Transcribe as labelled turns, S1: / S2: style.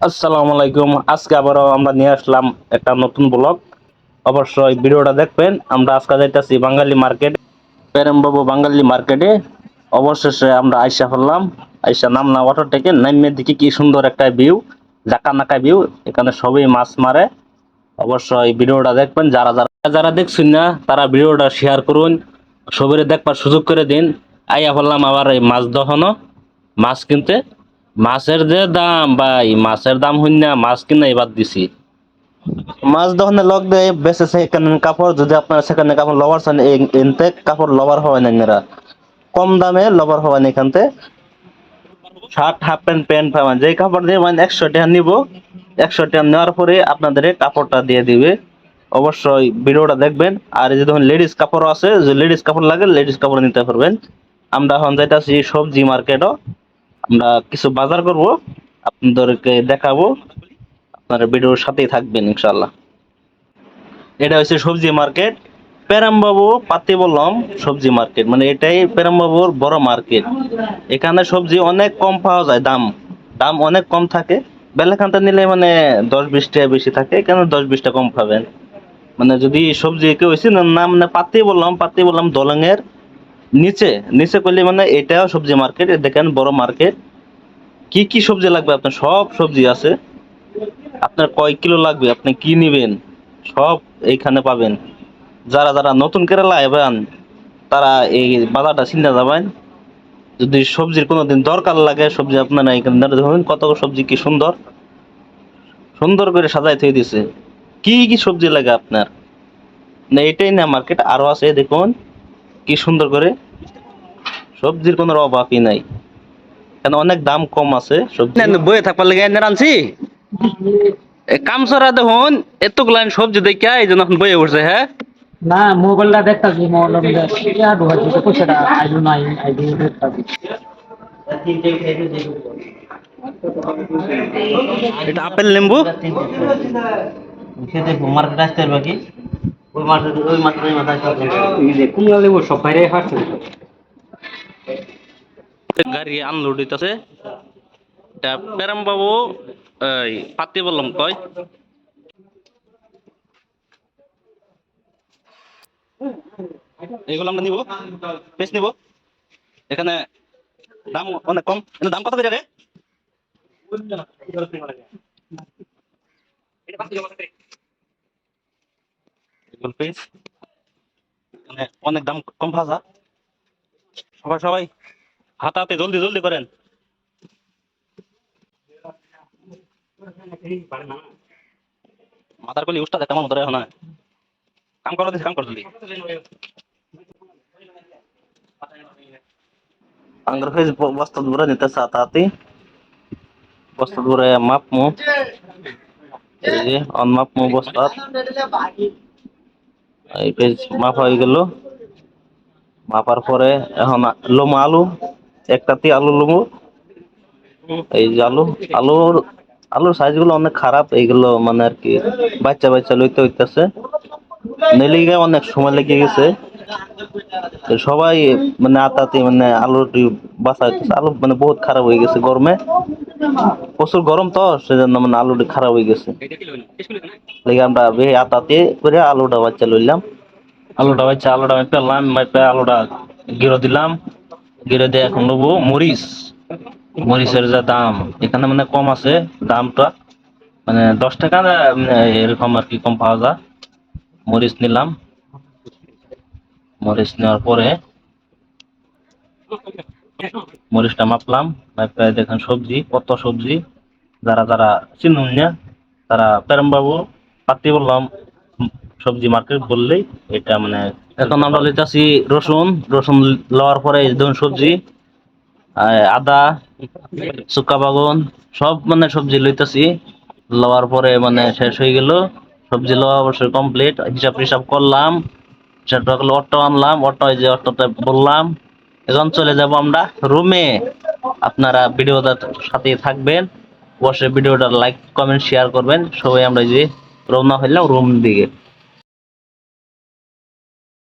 S1: আসসালামু আলাইকুম। আজকে আবারও আমরা নিয়ে আসলাম একটা নতুন ব্লগ। অবশ্যই ভিডিওটা দেখবেন। আমরা আজকে যাইতেছি বাঙালি মার্কেট প্রেমবাবু বাঙালি মার্কেটে। অবশেষে আমরা আইসা হলাম আইসা নামলাম অটো থেকে নামিয়ে দিকে কি সুন্দর একটা ভিউ জাকা নাকা ভিউ এখানে সবই মাছ মারে। অবশ্যই ভিডিওটা দেখবেন। যারা যারা যারা দেখছেন না, তারা ভিডিওটা শেয়ার করুন। সবাই দেখবার সুযোগ করে দিন। আইয়া বললাম আবার এই মাছ দহনো মাছ কিনতে মাছের যে দাম, ভাই, মাছের দাম হইন না মাছ কিনা এবার দিছি। মাছ দহনে লগ দেয়, বেঁচে সেখানে কাপড়, যদি আপনারা সেখানে কাপড় লবার চান এনতে কাপড় লবার হয় না এনারা কম দামে লবার হয় না এখানতে শার্ট, হাফ প্যান্ট প্যান্ট পাবেন। যে কাপড় দিয়ে মানে একশো টাকা নিব, একশো টাকা নেওয়ার পরে আপনাদের কাপড়টা দিয়ে দিবে। অবশ্যই ভিডিওটা দেখবেন। আর যে ধরুন লেডিস কাপড় আছে, যে লেডিস কাপড় লাগে লেডিস কাপড় নিতে পারবেন। আমরা এখন যাইতাছি সবজি মার্কেটও আমরা কিছু বাজার করব, আপনাদেরকে দেখাবো। আপনারা ভিডিওর সাথেই থাকবেন ইনশাল্লাহ এটা হচ্ছে সবজি মার্কেট। প্যারামবাবু পাতি বললাম, সবজি মার্কেট। মানে এটাই প্যারামবাবুর বড় মার্কেট। এখানে সবজি অনেক কম পাওয়া যায়, দাম। দাম অনেক কম থাকে। বেলাখানটা নিলে মানে দশ বিশ টাকা বেশি থাকে এখানে দশ বিশটা কম পাবেন? মানে যদি সবজি কেউ হয়েছে না না মানে পাতি বললাম পাতি বললাম দলঙের। নিচে নিচে করলে মানে এটাও সবজি মার্কেট দেখেন বড় মার্কেট কি কি সবজি লাগবে আপনার? সব সবজি আছে। আপনার কয় কিলো লাগবে? আপনি কি নেবেন? সব এইখানে পাবেন। যারা যারা নতুন কেরালা এবেন তারা এই বাজারটা চিন্তা যাবেন যদি সবজির কোনোদিন দরকার লাগে, সবজি আপনারা এখানে ধরুন কত সবজি কি সুন্দর। সুন্দর করে সাজাই থই দিছে। কি কি সবজি লাগে আপনার? না, এটাই না মার্কেট আরও আছে, দেখুন। কি সুন্দর করে সবজির কোনো অভাবই নাই। এখানে অনেক দাম কম আছে সবজি। বয়ে থাকবার লেগে এনে রানছি কাম সরা দেখুন এতগুলান সবজি দেখা এই জন্য এখন বয়ে উঠছে হ্যাঁ?
S2: না মোবাইলটা দেখতাছি মোবাইল ইয়া ঢুকাচ্ছি পয়সাটা আইডু নাই আইডু দেখতাছি।
S1: এটা আপেল লেম্বু?
S3: মার্কেট আসতে পারবে কি ওই মার্কেট ওই মার্কেট ওই মার্কেট আসতে পারবে
S2: কুমলা লেবু সব বাইরে হাঁটছে
S1: গাড়ি আনলোড হইতাছে প্যারাম বাবু পাতি বললাম এখানে দাম অনেক কম। দাম কত রে? অনেক দাম কম ভাজা। সবাই সবাই। হাতাতে জলদি জলদি করেন। মাথার কলি উস্তাদ তেমন মতো এখন কাম করো কাম কর জলদি আঙ্গুর ফেজ বস্তা দূরে নিতে সাতাতি বস্তা দূরে মাপ মু। এই যে, অন মাপ মু বস্তা। এই পেজ মাপ হয়ে গেল। মাপার পরে এখন লোমো আলু। একটাতে আলু লোমো এই যে আলু, আলুর আলুর সাইজগুলো অনেক খারাপ, এইগুলো মানে আর কি বাচ্চা বাচ্চা লইতে হইতেছে। নেলে গিয়ে অনেক সময় লেগে গেছে। সবাই মানে আতাতে মানে আলুর বাসা হইতেছে। আলু মানে বহুত খারাপ হয়ে গেছে গরমে। প্রচুর গরম তো, সেজন্য মানে আলুটা খারাপ হয়ে গেছে। আমরা আতাতে করে আলুটা বাচ্চা লইলাম। আলুটা বাচ্চা, আলুটা মাইপে আলুটা গিরো দিলাম। গিরো দিয়ে এখন নেব মরিচ। মরিচের যা দাম, এখানে মানে কম আছে, দামটা। মানে দশ টাকা এরকম আর কি কম পাওয়া যায়। মরিচ নিলাম। মরিচ নেওয়ার পরে মরিচটা মাপলাম। মাপে দেখেন সবজি, কত সবজি। যারা যারা চিনুন না, তারা প্রেম বাবু পাতি বললাম। সবজি মার্কেট বললেই এটা মানে এখন আমরা লইতাছি রসুন রসুন লওয়ার পরে ধরুন সবজি আদা শুকা বাগুন, সব মানে সবজি লইতাছি। লওয়ার পরে মানে শেষ হয়ে গেল। সবজি লওয়া অবশ্যই কমপ্লিট হিসাব টিসাব করলাম। সেটা অটো আনলাম। অটো যে অটোতে বললাম, এখন চলে যাব আমরা রুমে আপনারা ভিডিওটার সাথে থাকবেন। অবশ্যই ভিডিওটা লাইক কমেন্ট শেয়ার করবেন। সবাই আমরা যে রওনা হইলাম রুম দিকে।